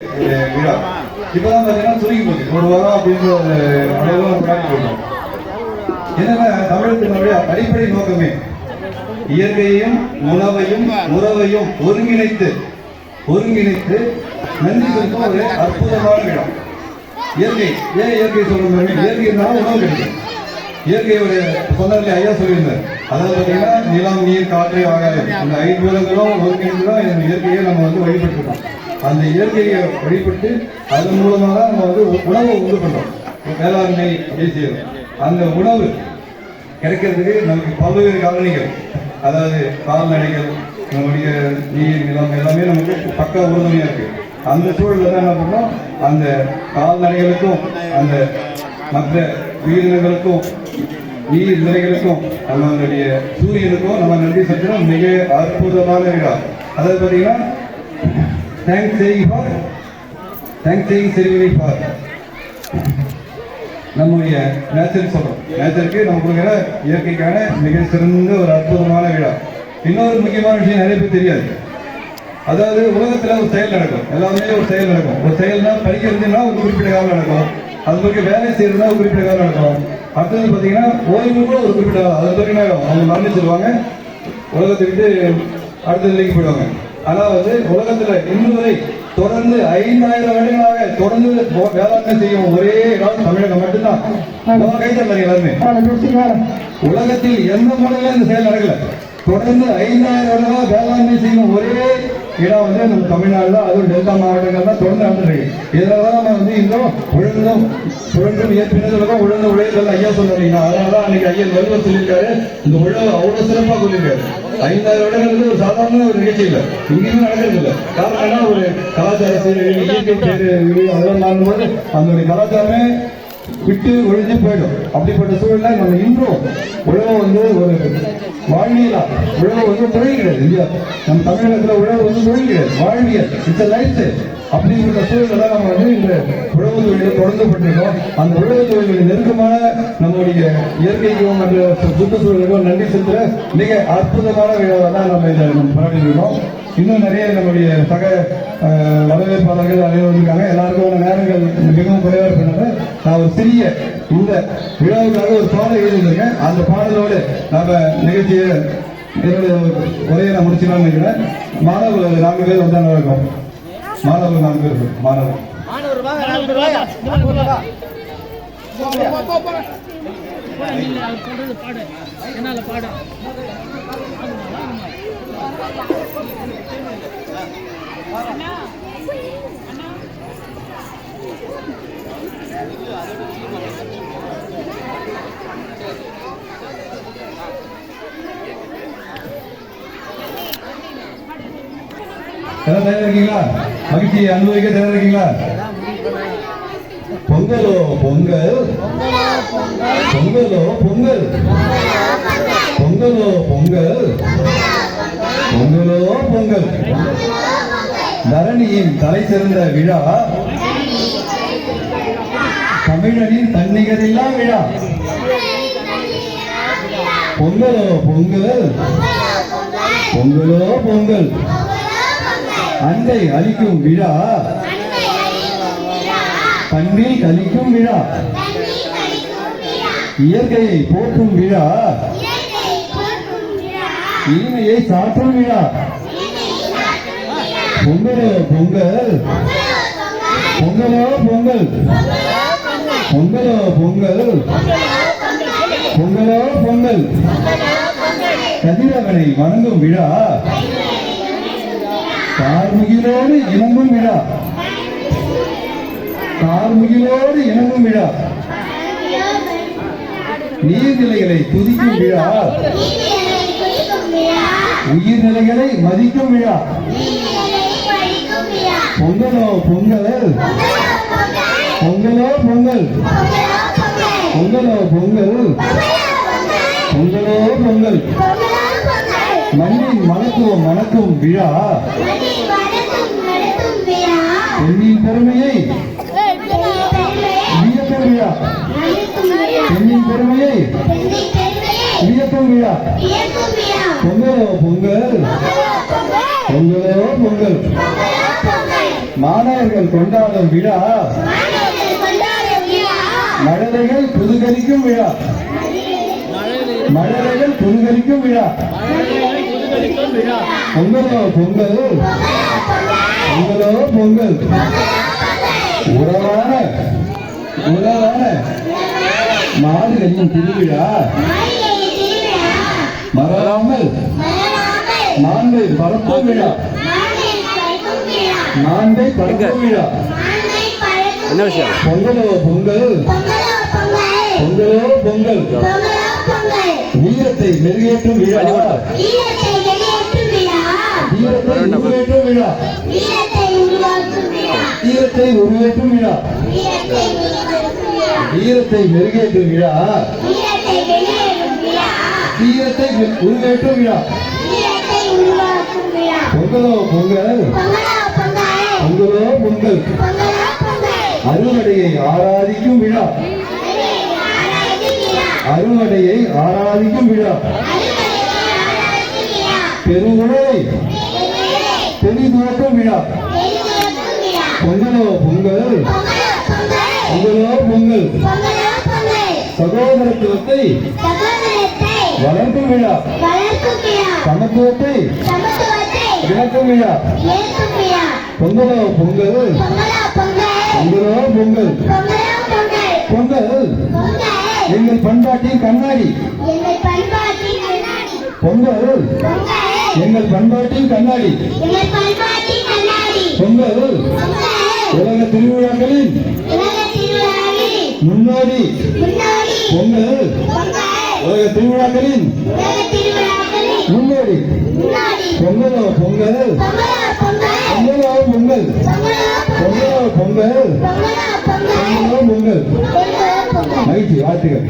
விழா இப்பதான் பாத்தீங்கன்னா சுருங்கி போச்சு. ஒரு வாரம் அப்படின்ற அளவுல கொண்டாடி போட்டோம் என்னன்னா தமிழகத்தினுடைய அடிப்படை நோக்கமே இயற்கையையும் உணவையும் உறவையும் ஒருங்கிணைத்து ஒருங்கிணைத்து நன்றி செலுத்தும் ஒரு அற்புதமான இடம். இயற்கை ஏன் இயற்கை சொல்றோம் இயற்கைனால உணவு கிடைக்கும். இயற்கையுடைய சொன்னார்ல ஐயா சொல்லியிருந்தார். அதாவது பார்த்தீங்கன்னா நிலம் நீர் காற்று ஆகாயம் இந்த ஐம்பூதங்களும் ஒருங்கிணைந்து தான் இயற்கையை நம்ம வந்து வழிபட்டுருக்கோம் அந்த இயற்கையை வழிபட்டு அதன் மூலமாக தான் நம்ம வந்து உணவை உண்டு பண்றோம். வேளாண்மை அப்படி அந்த உணவு கிடைக்கிறதுக்கு நமக்கு பல்வேறு காரணிகள். அதாவது கால்நடைகள் நம்முடைய நீர் நிலம் எல்லாமே நமக்கு பக்க உறுதுணையாக இருக்குது அந்த சூழலில் தான் என்ன பண்ணோம்? அந்த கால்நடைகளுக்கும் அந்த மற்ற உயிரினங்களுக்கும் நீர் நிலைகளுக்கும் நம்மளுடைய சூரியனுக்கும் நம்ம நன்றி செலுத்தினோம் மிக அற்புதமான விழா. அதாவது பார்த்தீங்கன்னா thanks saying for thanks saying ceremony for நம்முடைய நேச்சர் சொல்றோம். நேச்சருக்கு நம்ம கொடுக்குற இயற்கைக்கான மிக சிறந்த ஒரு அற்புதமான விழா. இன்னொரு முக்கியமான விஷயம் நிறைய பேர் தெரியாது. அதாவது உலகத்தில் ஒரு செயல் நடக்கும். எல்லாமே ஒரு செயல் நடக்கும். ஒரு செயல்னா படிக்கிறதுனா ஒரு குறிப்பிட்ட காலம் நடக்கும். அது பிறகு வேலை செய்யறதுனா ஒரு குறிப்பிட்ட காலம் நடக்கும். அடுத்தது பார்த்தீங்கன்னா ஓய்வு கூட ஒரு குறிப்பிட்ட காலம். அது பிறகு என்ன ஆகும்? அவங்க மரணிச்சிருவாங்க உலகத்தை விட்டு அடுத்த நிலைக்கு போயிடுவாங்க. அதாவது உலகத்துல இன்று வரை தொடர்ந்து ஐந்தாயிரம் வருடங்களாக தொடர்ந்து போ- வேளாண்மை செய்யும் ஒரே இடம் தமிழகம் மட்டும்தான். எல்லாருமே உலகத்தில் எந்த மூலையிலும் இந்த செயல் நடக்கல. தொடர்ந்து ஐந்தாயிரம் வருடங்களா வேளாண்மை செய்யும் ஒரே இடம் வந்து நம்ம தமிழ்நாடு தான் அதுவும் டெல்டா மாவட்டங்கள் தான் தொடர்ந்து நடந்துருக்கு. இதனால தான் நம்ம வந்து இன்னும் உழந்தும் உழந்தும் ஏற்பினது சொல்லுவோம் உழந்த உழைத்தல் ஐயா சொல்றீங்க அதனால தான் அன்னைக்கு ஐயா வலுவர் சொல்லியிருக்காரு. இந்த உழவு அவ்வளோ சிறப்பாக சொல்லியிருக்காரு. ஐந்தாயிரம் வருடங்களுக்கு ஒரு சாதாரண ஒரு நிகழ்ச்சி இல்லை இங்கேயும் நடக்கிறது இல்லை காரணம் ஒரு கலாச்சார சீரழிவு இயற்கை அதெல்லாம் மாறும்போது அதனுடைய கலாச்சாரமே விட்டு ஒழிஞ்சு போயிடும். அப்படிப்பட்ட சூழல்ல நம்ம இன்றும் உழவு வந்து ஒரு வாழ்வியலா உழவு வந்து தொழில் கிடையாது இல்லையா நம்ம தமிழகத்துல உழவு வந்து தொழில் கிடையாது வாழ்வியல் இட்ஸ் லைஃப் அப்படிங்கிற சூழல்ல தான் நம்ம வந்து இந்த உழவு தொழிலை தொடர்ந்து அந்த உழவு தொழில்கள் நெருக்கமான நம்முடைய இயற்கைக்கும் அந்த சுற்றுச்சூழலுக்கும் நன்றி செலுத்துற மிக அற்புதமான விழாவை தான் நம்ம இதை நம்ம இன்னும் நிறைய நம்முடைய சக வரவேற்பாளர்கள் அனைவரும் இருக்காங்க எல்லாருக்கும் நேரங்கள் மிகவும் குறைவாக இருக்கிறனால நான் ஒரு சிறிய இந்த விழாவுக்காக ஒரு பாடல் எழுதியிருக்கேன். அந்த பாடலோடு நம்ம நிகழ்ச்சியை என்னுடைய உரையை நான் முடிச்சுக்கலாம்னு நினைக்கிறேன். மாணவர்கள் நான்கு பேர் வந்தால் நல்லா இருக்கும் மாணவர்கள் நான்கு பேர் மாணவர். பாடு என்னால பாடு எல்லாம் தயாரா இருக்கீங்களா மகிழ்ச்சியை அனுபவிக்க தயாரா இருக்கீங்களா? பொங்கலோ பொங்கல். பொங்கலோ பொங்கல். பொங்கலோ பொங்கல். பொங்கலோ பொங்கல். தரணியின் தலை சிறந்த விழா. தமிழனின் தன்னிகரில்லா விழா. பொங்கலோ பொங்கல். பொங்கலோ பொங்கல். அண்டை அளிக்கும் விழா. கண்ணில் கலிக்கும் விழா. இயற்கையை போற்றும் விழா. இனிமையை சாற்றும் விழா. பொங்கலோ பொங்கல். பொங்கலோ பொங்கல். பொங்கலோ பொங்கல். பொங்கலோ பொங்கல். கதிரவனை வணங்கும் விழா. கார்முகிலோடு இனமும் விழா. கார்முகிலோடு இனமும் விழா. நீர்நிலைகளை துதிக்கும் விழா. உயிர்நிலைகளை மதிக்கும் விழா. பொங்கலோ பொங்கல். பொங்கலோ பொங்கல். பொங்கலோ பொங்கல். பொங்கலோ பொங்கல். மண்ணின் மனத்துவம் விழா. பெண்ணின் பெருமையை வியக்கும் விழா. பெண்ணின் பெருமையை வியக்கும் விழா. பொங்கலோ பொங்கல். பொங்கலோ பொங்கல். மாணவர்கள் கொண்டாடும் விழா விழா. மழலைகள் புதுகரிக்கும் விழா. மழலைகள் புதுகரிக்கும் விழா. பொங்கலோ பொங்கல். பொங்கலோ பொங்கல். உறவான உறவான. மாடுகளின் திருவிழா. மறராமல் நான்கை பரப்பும் விழா. நான்கை பரப்பும் விழா. என்ன விஷயம்? பொங்கலோ பொங்கல். பொங்கலோ பொங்கல். வீரத்தை மெருகேற்றும் விழா. உருவேற்றும் விழா வீரத்தை உருவேற்றும் விழா வீரத்தை மெருகேற்றும் விழா வீரத்தை உருவேற்றும் விழா பொங்கலோ பொங்கல் பொங்கலோ பொங்கல் அருமடையை ஆராதிக்கும் விழா அருமடையை ஆராதிக்கும் விழா பெருநிலை பெரிதுவக்கம் விழா பொங்கலோ. பொங்கல் பொங்கலோ. பொங்கல் சகோதரத்துவத்தை வளர்ப்பு விழா. சமத்துவத்தை விளக்கும் விழா. பொங்கலோ பொங்கல். பொங்கலோ. பொங்கல் பொங்கல் எங்கள் பண்பாட்டின் கண்ணாடி. பண்பாட்டின் பொங்கல். எங்கள் பண்பாட்டின் கண்ணாடி. பொங்கல். உலக திருவிழாக்களின் முன்னோடி. பொங்கல். உலக திருவிழாக்களின் முன்னோடி. பொங்கலோ பொங்கல். பொங்கலோ பொங்கல். பொங்கலோ பொங்கல். பொங்கலோ பொங்கல். மகிழ்ச்சி வாழ்த்துக்கள்.